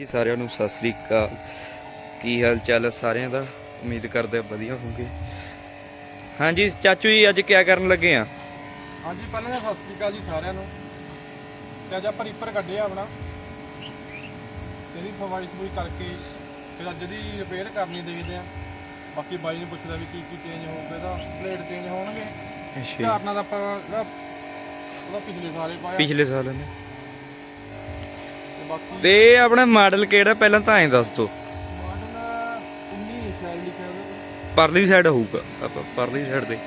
ਜੀ ਸਾਰਿਆਂ ਨੂੰ ਸਤਿ ਸ੍ਰੀ ਅਕਾਲ। ਕੀ ਹਾਲ ਚਾਲ ਹੈ ਸਾਰਿਆਂ ਦਾ? ਉਮੀਦ ਕਰਦੇ ਵਧੀਆ ਹੋਵੋਗੇ। ਹਾਂਜੀ ਚਾਚੂ ਜੀ ਅੱਜ ਕੀ ਕਰਨ ਲੱਗੇ ਆ? ਹਾਂਜੀ ਪਹਿਲਾਂ ਤਾਂ ਸਤਿ ਸ੍ਰੀ ਅਕਾਲ ਜੀ ਸਾਰਿਆਂ ਨੂੰ। ਤੇ ਅੱਜ ਆਪਾਂ ਰੀਪਰ ਕੱਢਿਆ ਆਪਣਾ। ਇਹਦੀ ਫਵਾਈ ਸਫੂਈ ਕਰਕੇ ਫਿਰ ਅੱਜ ਦੀ ਰਿਪੇਅਰ ਕਰਨੀ ਦੇਖਦੇ ਆ। ਬਾਕੀ ਬਾਈ ਨੂੰ ਪੁੱਛਦਾ ਵੀ ਕੀ ਕੀ ਚੇਂਜ ਹੋਊਗਾ ਇਹਦਾ ਪਲੇਟ ਚੇਂਜ ਹੋਣਗੇ। ਅੱਛਾ ਦਾ ਆਪਾਂ ਉਹਦਾ ਪਿਛਲੇ ਸਾਲੇ ਪਾਇਆ। ਪਿਛਲੇ ਸਾਲ ਨੇ ਤੇ ਆਪਣਾ ਮਾਡਲ ਕਿਹੜਾ ਪਹਿਲਾਂ ਤਾਂ ਐਂ ਦੱਸ ਦੋ। ਮਾਡਲ 19 ਸ਼ਾਇਦ ਲਿਖਿਆ ਹੋਵੇ ਪਰਲੀ ਸਾਈਡ ਹੋਊਗਾ ਆਪਾਂ ਪਰਲੀ ਸਾਈਡ ਤੇ 19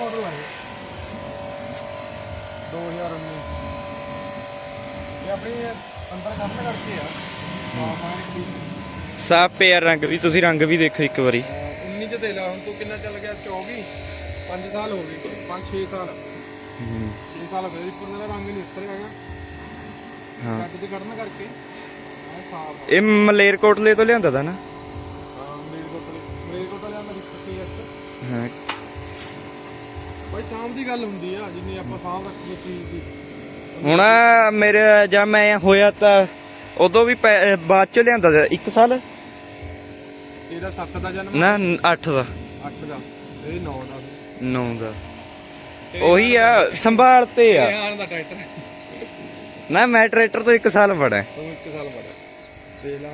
ਮਾਡਲ ਹੈ 2019 ਇਹ ਆਪਣੀ ਅੰਦਰ ਕੰਮ ਕਰਕੇ ਆ। ਹਾਂ। ਮਾਰ ਸਾਫ਼ ਪਿਆ ਰੰਗ ਵੀ ਤੁਸੀਂ ਰੰਗ ਵੀ ਦੇਖੋ ਇੱਕ ਵਾਰੀ। 19 ਚ ਦੇ ਲਾ ਹੁਣ ਤੂੰ ਕਿੰਨਾ ਚੱਲ ਗਿਆ? 24 5 ਸਾਲ ਹੋ ਗਏ। 5 6 ਸਾਲ। 6 ਸਾਲ ਹੋ ਗਏ। ਦਾ ਰੰਗ ਨਹੀਂ ਉੱਤਰ ਹੈਗਾ। ਹਾਂ। ਕੱਟ ਤੇ ਕੱਢਣ ਕਰਕੇ। ਇਹ ਸਾਫ਼ ਇਹ ਮਲੇਰਕੋਟਲੇ ਤੋਂ ਲਿਆਂਦਾ ਤਾ ਨਾ? ਹਾਂ ਮੇਰੇ ਕੋਲ ਮੇਰੇ ਕੋਲ ਤਾਂ ਲਿਆ ਮੇਰੀ ਪੱਕੀ ਐਸ ਹਾਂ। ਬਾਈ ਸ਼ਾਮ ਦੀ ਗੱਲ ਹੁੰਦੀ ਆ ਜਿੰਨੀ ਆਪਾਂ ਸਾਫ਼ ਰੱਖੀਏ ਚੀਜ਼ ਦੀ। ਹੁਣ ਮੇਰੇ ਜਾਂ ਮੈਂ ਹੋਇਆ ਤਾਂ ਉਦੋਂ ਵੀ ਪੈ- ਬਾਅਦ ਚ ਲਿਆਂਦਾ ਤਾ ਇੱਕ ਸਾਲ? ਇਹਦਾ 7 ਦਾ ਜਨਮ ਨਾ 8 ਦਾ। 8 ਦਾ। ਇਹ 9 ਦਾ। 9 ਦਾ। ਉਹੀ ਆ ਸੰਭਾਲ ਤੇ ਆ। ਇਹ ਆਣ ਦਾ ਟਰੈਕਟਰ ਨਾ ਮੈਂ ਟਰੈਕਟਰ ਤੋਂ 1 ਸਾਲ ਬੜਾ ਤੂੰ ਇੱਕ ਸਾਲ ਬੜਾ ਦੇ ਲਾ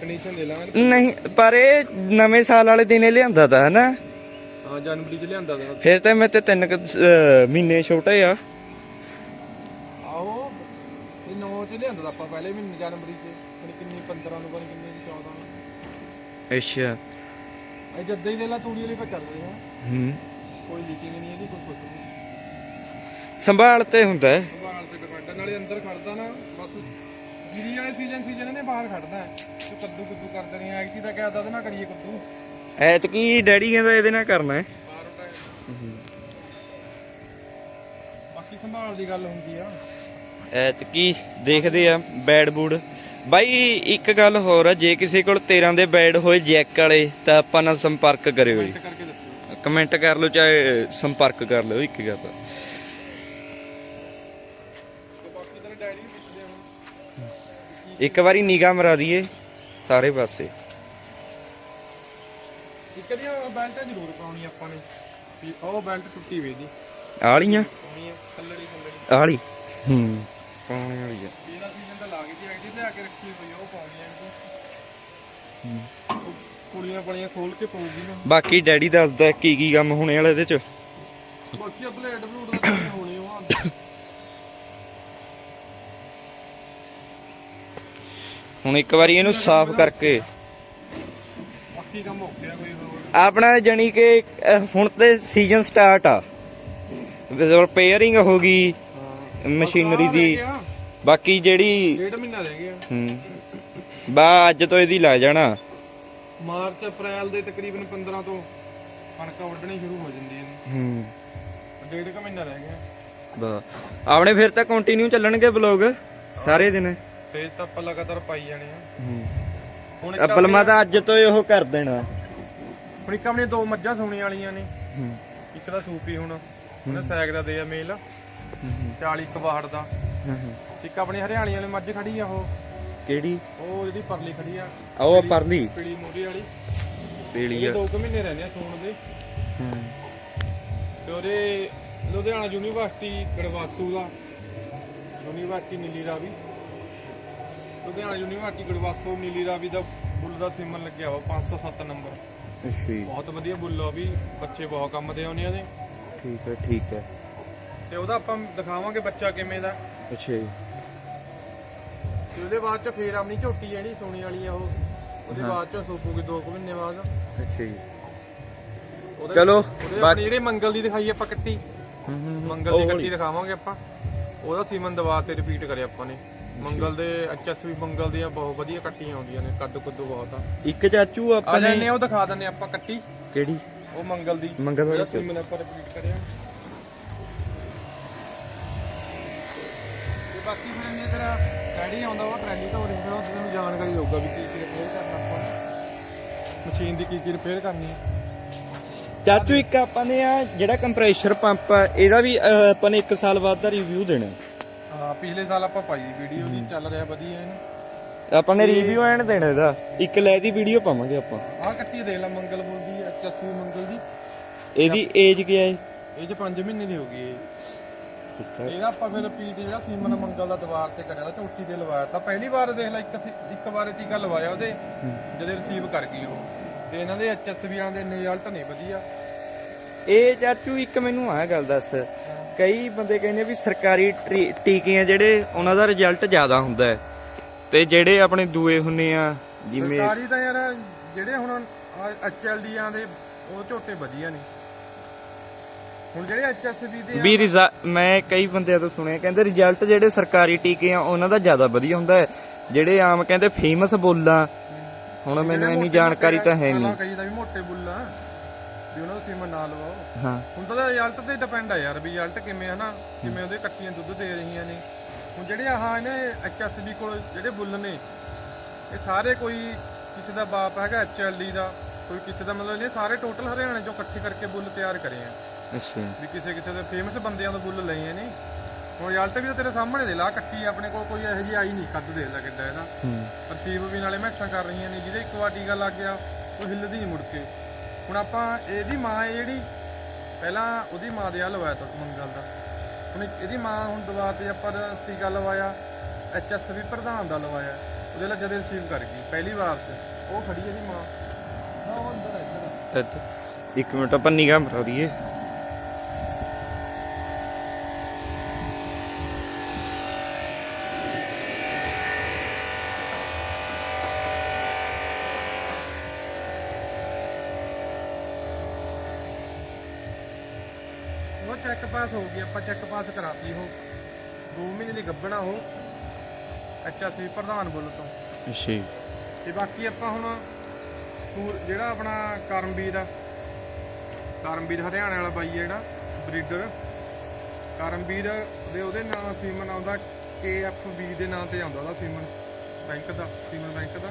ਕੰਡੀਸ਼ਨ ਦੇ ਲਾ ਨਹੀਂ ਪਰ ਇਹ ਨਵੇਂ ਸਾਲ ਵਾਲੇ ਦਿਨੇ ਲਿਆਂਦਾ ਤਾ ਹਨਾ? ਹਾਂ ਜਨਵਰੀ ਚ ਲਿਆਂਦਾ ਦਾ ਫਿਰ ਤਾਂ ਮੈਂ ਤੇ ਤਿੰਨ ਕੁ, ਅਹ, ਮਹੀਨੇ ਛੋਟੇ ਆ। ਆਹੋ। ਇਹ 9 ਚ ਲਿਆਂਦਾ ਆਪਾਂ ਪਹਿਲੇ ਮਹੀਨੇ ਜਨਵਰੀ ਚ। ਕਿੰਨੀ 15 ਨੂੰ ਬਣ ਕਿੰਨੀ ਦੀ 14 ਨੂੰ। ਅੱਛਾ। ਇਹ ਜੱਦੇ ਹੀ ਦੇ ਲਾ ਤੂੜੀ ਵਾਲੀ ਪਾ ਚੱਲ ਰਹੀ ਹੈ। ਹੂੰ ਕੋਈ ਲੀਕਿੰਗ ਨਹੀਂ ਇਹਦੀ ਕੋਈ ਕੁਝ ਸੰਭਾਲ ਤੇ ਹੁੰਦਾ ਹੈ। ਤੇ ਨਾਲੇ ਅੰਦਰ ਖੜਦਾ ਨਾ ਬਸ ਜੀਰੀ ਵਾਲੇ ਸੀਜ਼ਨ ਸੀਜ਼ਨ ਨੇ ਬਾਹਰ ਖੜਦਾ ਤੂੰ ਕੱਦੂ ਕੁੱਦੂ ਕਰਦੇ ਨਹੀਂ ਐਗਤੀ ਤਾਂ ਕਹਿਦਾ ਤੇ ਨਾ ਕਰੀਏ ਕੱਦੂ। ਐਤਕੀ ਡੈਡੀ ਕਹਿੰਦਾ ਇਹਦੇ ਨਾਲ ਕਰਨਾ ਹੈ। ਬਾਹਰ ਉਟਾਇਆ ਬਾਕੀ ਸੰਭਾਲ ਦੀ ਗੱਲ ਹੁੰਦੀ ਆ। ਐਤਕੀ ਦੇਖਦੇ ਆ ਬੈਡ ਬੂਡ ਬਾਈ ਇੱਕ ਗੱਲ ਹੋਰ ਆ ਜੇ ਕਿਸੇ ਕੋਲ 13 ਦੇ ਬੈਡ ਹੋਏ ਜੈਕ ਵਾਲੇ ਤਾਂ ਆਪਾਂ ਨਾਲ ਸੰਪਰਕ ਕਰਿਓ ਜੀ। ਕਮੈਂਟ ਕਰ ਲਓ ਚਾਹੇ ਸੰਪਰਕ ਕਰ ਲਓ ਇੱਕ ਗੱਲ। ਇੱਕ ਵਾਰੀ ਨਿਗਾਹ ਮਰਾ ਦਈਏ ਸਾਰੇ ਪਾਸੇ। ਇੱਕ ਦੀਆਂ ਬੈਲਟਾਂ ਜ਼ਰੂਰ ਪਾਉਣੀ ਆਪਾਂ ਨੇ। ਵੀ ਉਹ ਬੈਲਟ ਟੁੱਟੀ ਵੇ ਦੀ ਆਲੀਆਂ? ਥੱਲੜੀ ਥੱਲੜੀ। ਆਲੀ? ਹੂੰ। ਪਾਉਣੇ ਵਾਲੀ ਆ। ਤੇਰਾ ਸੀਜ਼ਨ ਤਾਂ ਲਾ ਗਈ ਸੀ ਤੇ ਆ ਕੇ ਰੱਖੀ ਹੋਈ ਉਹ ਪਾਉਣੀ ਆ ਉਹ ਕੁੜੀਆਂ ਪੜੀਆਂ ਖੋਲ ਕੇ ਪਾਉਗੀ ਨਾ। ਬਾਕੀ ਡੈਡੀ ਦੱਸਦਾ ਕੀ ਕੀ ਕੰਮ ਹੋਣੇ ਵਾਲੇ ਇਹਦੇ ਚ। ਬਾਕੀ ਆ ਬਲੇਡ ਬਲੂਡ ਦਾ ਕੰਮ ਹੋਣੀ ਉਹ ਆ। ਹੁਣ ਇੱਕ ਵਾਰੀ ਇਹਨੂੰ ਸਾਫ਼ ਕਰਕੇ। ਬਾਕੀ ਕੰਮ ਹੋ ਗਿਆ ਕੋਈ ਹੋਰ। ਆਪਣਾ ਜਾਨੀ ਕਿ ਅਹ, ਹੁਣ ਤੇ ਸੀਜ਼ਨ ਸਟਾਰਟ ਆ। ਰਿਪੇਅਰਿੰਗ ਹੋ ਗਈ ਹਾਂ। ਮਸ਼ੀਨਰੀ ਦੀ। ਬਾਕੀ ਜਿਹੜੀ ਡੇਢ ਮਹੀਨਾ ਰਹਿ ਗਿਆ। ਹੂੰ। ਬਾ ਅੱਜ ਤੋਂ ਇਹਦੀ ਲੱਗ ਜਾਣਾ। ਮਾਰਚ ਅਪ੍ਰੈਲ ਦੇ ਤਕਰੀਬਨ 15 ਤੋਂ ਕਣਕਾਂ ਵੱਢਣੀ ਸ਼ੁਰੂ ਹੋ ਜਾਂਦੀਆਂ ਨੇ ਹੂੰ। ਡੇਢ ਕੁ ਮਹੀਨਾ ਰਹਿ ਗਿਆ। ਬਾ। ਆਪਣੇ ਫਿਰ ਤਾਂ ਕੰਟੀਨਿਊ ਚੱਲਣਗੇ ਵਲੌਗ ਸਾਰੇ ਦਿਨ। ਫੇਰ ਤਾਂ ਆਪਾਂ ਲਗਾਤਾਰ ਪਾਈ ਜਾਣੇ ਆ। ਹੂੰ। ਹੁਣ ਇੱਕ ਅਬਲ ਮੈਂ ਤਾਂ ਅੱਜ ਤੋਂ ਹੀ ਉਹ ਕਰ ਦੇਣਾ। ਹੁਣ ਇੱਕ ਆਪਣੀਆਂ ਦੋ ਮੱਝਾਂ ਸੂਣੇ ਵਾਲੀਆਂ ਨੇ। ਹੂੰ। ਇੱਕ ਦਾ ਸੂਪੀ ਹੁਣ। ਉਹਨੇ ਸੈਕ ਦਾ ਦੇ ਆ ਮੇਲ। 40 ਕਵਾੜ ਦਾ। ਇੱਕ ਆਪਣੀ ਹਰਿਆਣੀ ਵਾਲੀ ਮੱਝ ਖੜੀ ਆ ਉਹ। ਕਿਹੜੀ? ਉਹ ਜਿਹੜੀ ਪਰਲੀ ਖੜੀ ਆ। ਉਹ ਪਰਲੀ। ਪੀਲੀ ਮੋਢੀ ਵਾਲੀ। ਪੀਲੀ ਇਹ ਆ ਦੋ ਕੁ ਮਹੀਨੇ ਰਹਿੰਦੇ ਆ ਸੂਣ ਦੇ। ਹੂੰ। ਤੇ ਉਹਦੇ ਲੁਧਿਆਣਾ ਯੂਨੀਵਰਸਿਟੀ ਗੜਵਾਸੂ ਦਾ। ਯੂਨੀਵਰਸਿਟੀ ਨੀਲੀ ਰਾਵੀ। ਲੁਧਿਆਣਾ ਯੂਨੀਵਰਸਿਟੀ ਗੜਵਾਸੂ ਨੀਲੀ ਰਾਵੀ ਦਾ ਬੁੱਲ ਦਾ ਸਿਮਨ ਲੱਗਿਆ ਵਾ 507 ਨੰਬਰ। ਅੱਛਾ ਜੀ। ਬਹੁਤ ਵਧੀਆ ਬੁੱਲ ਆ ਵੀ ਬੱਚੇ ਬਹੁਤ ਕੰਮ ਦੇ ਆਉਂਦੇ ਆ ਠੀਕ ਹੈ ਠੀਕ ਹੈ। ਤੇ ਉਹਦਾ ਆਪਾਂ ਦਿਖਾਵਾਂਗੇ ਬੱਚਾ ਕਿਵੇਂ ਦਾ। ਅੱਛਾ ਜੀ। ਤੇ ਉਹਦੇ ਬਾਅਦ ਚ ਫੇਰ ਆਪਣੀ ਝੋਟੀ ਜਿਹੜੀ ਸੋਣੀ ਵਾਲੀ ਆ ਉਹ ਉਹਦੇ ਬਾਅਦ ਚ ਸੋਪੂਗੀ 2 ਮਹੀਨੇ ਬਾਅਦ। ਅੱਛਾ ਜੀ। ਚਲੋ ਜਿਹੜੇ ਮੰਗਲ ਦੀ ਦਿਖਾਈ ਆਪਾਂ ਕੱਟੀ। ਹੂੰ ਹੂੰ ਮੰਗਲ ਦੀ ਕੱਟੀ ਦਿਖਾਵਾਂਗੇ ਆਪਾਂ। ਉਹਦਾ ਸੀਮਨ ਦਵਾ ਤੇ ਰਿਪੀਟ ਕਰਿਆ ਆਪਾਂ ਨੇ। ਮੰਗਲ ਦੇ ਐਚਐਸਵੀ ਮੰਗਲ ਦੀਆਂ ਬਹੁਤ ਵਧੀਆ ਕੱਟੀਆਂ ਆਉਂਦੀਆਂ ਨੇ ਕੱਦ ਕੁੱਦੂ ਬਹੁਤ ਆ। ਇੱਕ ਚਾਚੂ ਆ ਆਪਾਂ ਲੈਨੇ ਨੇ ਉਹ ਦਿਖਾ ਦਿੰਨੇ ਆਪਾਂ ਕੱਟੀ। ਕਿਹੜੀ? ਉਹ ਮੰਗਲ ਦੀ। ਮੰਗਲ ਵਾਲੀ ਜਿਹੜਾ ਸੀਮਨ ਆਪਾਂ ਰਿਪੀਟ ਕਰਿਆ। ਤੇ ਬਾਕੀ ਫਿਰ ਇਹਨੇ ਤੇਰਾ ਡੈਡੀ ਆਉਂਦਾ ਉਹ ਟਰੈਲੀ ਤੋਂ ਰਿੰਗਣਾ ਉਹ ਤੈਨੂੰ ਜਾਣਕਾਰੀ ਹੋਊਗਾ ਵੀ ਕੀ ਕੀ ਰਿਪੇਅਰ ਕਰਨਾ ਆਪਾਂ ਮਸ਼ੀਨ ਦੀ ਕੀ ਕੀ ਰਿਪੇਅਰ ਕਰਨੀ ਹੈ ਚਾਚੂ ਇੱਕ ਆਪਾਂ ਨੇ ਆ ਜਿਹੜਾ ਕੰਪਰੈਸ਼ਰ ਪੰਪ ਆ ਇਹਦਾ ਵੀ ਅਹ, ਆਪਾਂ ਨੇ 1 ਸਾਲ ਬਾਅਦ ਦਾ ਰਿਵਿਊ ਦੇਣਾ। ਹਾਂ ਪਿਛਲੇ ਸਾਲ ਆਪਾਂ ਪਾਈ ਦੀ ਵੀਡੀਓ ਜੀ ਚੱਲ ਰਿਹਾ ਵਧੀਆ ਇਹਨੂੰ। ਆਪਾਂ ਨੇ ਰਿਵਿਊ ਐਂਡ ਦੇਣਾ ਇਹਦਾ। ਇੱਕ ਲੈ ਦੀ ਵੀਡੀਓ ਪਾਵਾਂਗੇ ਆਪਾਂ। ਆਹ ਕੱਟੀ ਦੇਖ ਲੈ ਮੰਗਲ ਬੁੱਲ ਦੀ ਐਚਐਸਯੂ ਮੰਗਲ ਦੀ। ਇਹਦੀ ਏਜ ਕੀ ਹੈ ਇਹ? ਚ 5 ਮਹੀਨੇ ਦੀ ਹੋ ਗਈ ਇਹ। ਇਹਦਾ ਆਪਾਂ ਫਿਰ ਪੀਟ ਜਿਹੜਾ ਸੀਮਨ ਮੰਗਲ ਦਾ ਦੀਵਾਰ ਤੇ ਕਰਿਆ ਤਾ ਝੋਟੀ ਤੇ ਲਵਾਇਆ ਤਾਂ। ਪਹਿਲੀ ਵਾਰ ਦੇਖ ਲੈ ਇੱਕ ਸੀ- ਇੱਕ ਵਾਰ ਟੀਕਾ ਲਵਾਇਆ ਉਹਦੇ ਜਦੋਂ ਰਿਸੀਵ ਕਰ ਗਈ ਉਹ। ਤੇ ਇਹਨਾਂ ਦੇ ਐਚਐਸਵੀਆਂ ਦੇ ਰਿਜ਼ਲਟ ਨਹੀਂ ਵਧੀਆ। ਇਹ ਚਾਚੂ ਇੱਕ ਮੈਨੂੰ ਆਹ ਗੱਲ ਦੱਸ। ਕਈ ਬੰਦੇ ਕਹਿੰਦੇ ਵੀ ਸਰਕਾਰੀ ਟੀਕੇ ਆ ਜਿਹੜੇ ਉਹਨਾਂ ਦਾ ਰਿਜ਼ਲਟ ਜ਼ਿਆਦਾ ਹੁੰਦਾ ਹੈ। ਤੇ ਜਿਹੜੇ ਆਪਣੇ ਦੂਏ ਹੁੰਨੇ ਆ ਜਿਵੇਂ ਸਰਕਾਰੀ ਤਾਂ ਯਾਰ ਜਿਹੜੇ ਹੁਣ ਐਚਐਲਡੀਆਂ ਦੇ ਉਹ ਝੋਟੇ ਵਧੀਆ ਨੇ। ਹੁਣ ਜਿਹੜੇ ਐਚਐਸਵੀ ਦੇ ਵੀ ਮੈਂ ਕਈ ਬੰਦਿਆਂ ਤੋਂ ਸੁਣਿਆ ਕਹਿੰਦੇ ਰਿਜ਼ਲਟ ਜਿਹੜੇ ਸਰਕਾਰੀ ਟੀਕੇ ਆ ਉਹਨਾਂ ਦਾ ਜ਼ਿਆਦਾ ਵਧੀਆ ਹੁੰਦਾ ਹੈ। ਜਿਹੜੇ ਆਮ ਕਹਿੰਦੇ ਫੇਮਸ ਬੋਲਾਂ ਹੁਣ ਮੈਨੂੰ ਇੰਨੀ ਜਾਣਕਾਰੀ ਤਾਂ ਹੈ ਨਹੀਂ। ਕਈ ਦਾ ਵੀ ਮੋਟੇ ਬੁੱਲ। ਵੀ ਉਹਨਾਂ ਦਾ ਸੀਮਨ ਨਾ ਲਵਾਓ। ਹਾਂ। ਹੁਣ ਤਾਂ ਰਿਜ਼ਲਟ ਤੇ ਡਿਪੈਂਡ ਆ ਯਾਰ ਵੀ ਰਿਜ਼ਲਟ ਕਿਵੇਂ ਆ ਨਾ ਕਿਵੇਂ ਉਹਦੇ ਕੱਟੀਆਂ ਦੁੱਧ ਦੇ ਰਹੀਆਂ ਨੇ। ਹੁਣ ਜਿਹੜੇ ਆਹ ਇਹਨੇ ਐਚਐਸਬੀ ਕੋਲ ਜਿਹੜੇ ਬੁੱਲ ਨੇ ਇਹ ਸਾਰੇ ਕੋਈ ਕਿਸੇ ਦਾ ਬਾਪ ਹੈਗਾ ਐਚਐਲਡੀ ਦਾ ਕੋਈ ਕਿਸੇ ਦਾ ਮਤਲਬ ਇਹ ਸਾਰੇ ਟੋਟਲ ਹਰਿਆਣੇ ਚੋਂ ਇਕੱਠੇ ਕਰਕੇ ਬੁੱਲ ਤਿਆਰ ਕਰੇ ਆ। ਅੱਛਾ। ਵੀ ਕਿਸੇ ਕਿਸੇ ਦੇ ਫੇਮਸ ਬੰਦਿਆਂ ਤੋਂ ਬੁੱਲ ਲਏ ਨੇ। ਹੁਣ ਰਿਜ਼ਲਟ ਵੀ ਤਾਂ ਤੇਰੇ ਸਾਹਮਣੇ ਦੇ ਲਾ ਕੱਟੀ ਆਪਣੇ ਕੋਲ ਕੋਈ ਇਹੋ ਜਿਹੀ ਆਈ ਨਹੀਂ ਕੱਦ ਦੇ ਲੈ ਕਿੱਦਾਂ ਇਹਦਾ। ਹੂੰ। ਰਸੀਵ ਵੀ ਨਾਲੇ ਮੈਸਾਂ ਕਰ ਰਹੀਆਂ ਨੇ ਜਿਹਦੇ ਇੱਕ ਵਾਰ ਟੀਕਾ ਲੱਗ ਗਿਆ ਉਹ ਹਿੱਲਦੀ ਨਹੀਂ ਮੁੜ ਕੇ। ਹੁਣ ਆਪਾਂ ਇਹਦੀ ਮਾਂ ਹੈ ਜਿਹੜੀ ਪਹਿਲਾਂ ਉਹਦੀ ਮਾਂ ਦੇ ਆ ਲਵਾਇਆ ਤਾਂ ਮੰਗਲ ਦਾ। ਹੁਣ ਇਹਦੀ ਮਾਂ ਹੁਣ ਦੁਬਾਰਾ ਤੇ ਆਪਾਂ ਦਾ ਟੀਕਾ ਲਵਾਇਆ ਐਚਐਸ ਵੀ ਪ੍ਰਧਾਨ ਦਾ ਲਵਾਇਆ ਉਹਦੇ ਲਈ ਜਦੇ ਰਿਸੀਵ ਕਰ ਗਈ ਪਹਿਲੀ ਵਾਰ ਤੇ ਉਹ ਖੜੀ ਇਹਦੀ ਮਾਂ। ਉਹ ਅੰਦਰ ਹੈ ਇੱਧਰ। ਇੱਥੇ। ਇੱਕ ਮਿੰਟ ਆਪਾਂ ਨਿਗਾਹ ਮਰਾ ਦਈਏ ਉਹ ਚੈੱਕ ਪਾਸ ਹੋ ਗਈ ਆਪਾਂ ਚੈੱਕ ਪਾਸ ਕਰਾਤੀ ਉਹ। 2 ਮਹੀਨੇ ਦੀ ਗੱਭਣਾ ਉਹ ਐਚਐਸ ਵੀ ਪ੍ਰਧਾਨ ਬੋਲ ਤੋਂ। ਅੱਛਾ ਜੀ। ਤੇ ਬਾਕੀ ਆਪਾਂ ਹੁਣ ਸੂਰ ਜਿਹੜਾ ਆਪਣਾ ਕਰਮਵੀਰ ਆ ਕਰਮਵੀਰ ਹਰਿਆਣੇ ਵਾਲਾ ਬਾਈ ਜਿਹੜਾ ਬਰੀਡਰ। ਕਰਮਵੀਰ ਦੇ ਉਹਦੇ ਨਾਂ ਸੀਮਨ ਆਉਂਦਾ KFB ਦੇ ਨਾਂ ਤੇ ਆਉਂਦਾ ਉਹਦਾ ਸੀਮਨ ਬੈਂਕ ਦਾ ਸੀਮਨ ਬੈਂਕ ਦਾ।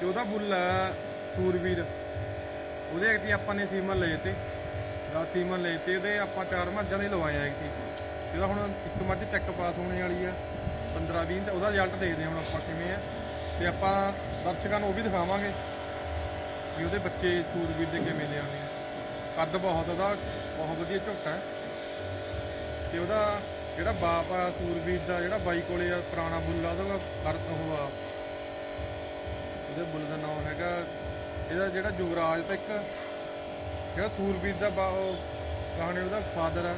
ਤੇ ਉਹਦਾ ਬੁੱਲ ਆ ਸੂਰਵੀਰ। ਉਹਦੇ ਐਕਟੀ ਆਪਾਂ ਨੇ ਸੀਮਨ ਲਏ ਤੇ। 10 ਸੀਮਨ ਲਏ ਤੇ ਉਹਦੇ ਆਪਾਂ ਚਾਰ ਮੱਝਾਂ ਦੇ ਲਵਾਇਆ ਆ ਐਕਟੀ ਇਹਦਾ ਹੁਣ ਇੱਕ ਮੱਝ ਚੈੱਕ ਪਾਸ ਹੋਣੇ ਵਾਲੀ ਆ 15 20 ਤੇ ਉਹਦਾ ਰਿਜ਼ਲਟ ਦੇਖਦੇ ਹਾਂ ਹੁਣ ਆਪਾਂ ਕਿਵੇਂ ਆ। ਤੇ ਆਪਾਂ ਦਰਸ਼ਕਾਂ ਨੂੰ ਉਹ ਵੀ ਦਿਖਾਵਾਂਗੇ ਵੀ ਉਹਦੇ ਬੱਚੇ ਸੂਰਬੀਰ ਦੇ ਕਿਵੇਂ ਲਿਆਉਣੇ ਆ। ਕੱਦ ਬਹੁਤ, ਉਹਦਾ ਬਹੁਤ ਵਧੀਆ ਝੋਟਾ ਹੈ। ਤੇ ਉਹਦਾ ਜਿਹੜਾ ਬਾਪ ਆ ਸੂਰਬੀਰ ਦਾ, ਜਿਹੜਾ ਬਾਈ ਕੋਲੇ ਆ, ਪੁਰਾਣਾ ਬੁੱਲ ਆ ਉਹਦਾ ਕਰ ਉਹ ਆ। ਉਹਦੇ ਬੁੱਲ ਦਾ ਨਾਮ ਹੈਗਾ, ਇਹਦਾ ਜਿਹੜਾ ਯੁਵਰਾਜ ਤਾਂ ਇੱਕ ਜਿਹੜਾ ਸੂਰਵੀਰ ਦਾ ਬਾ ਉਹ ਕਹਾਣੀ ਉਹਦਾ ਫਾਦਰ ਆ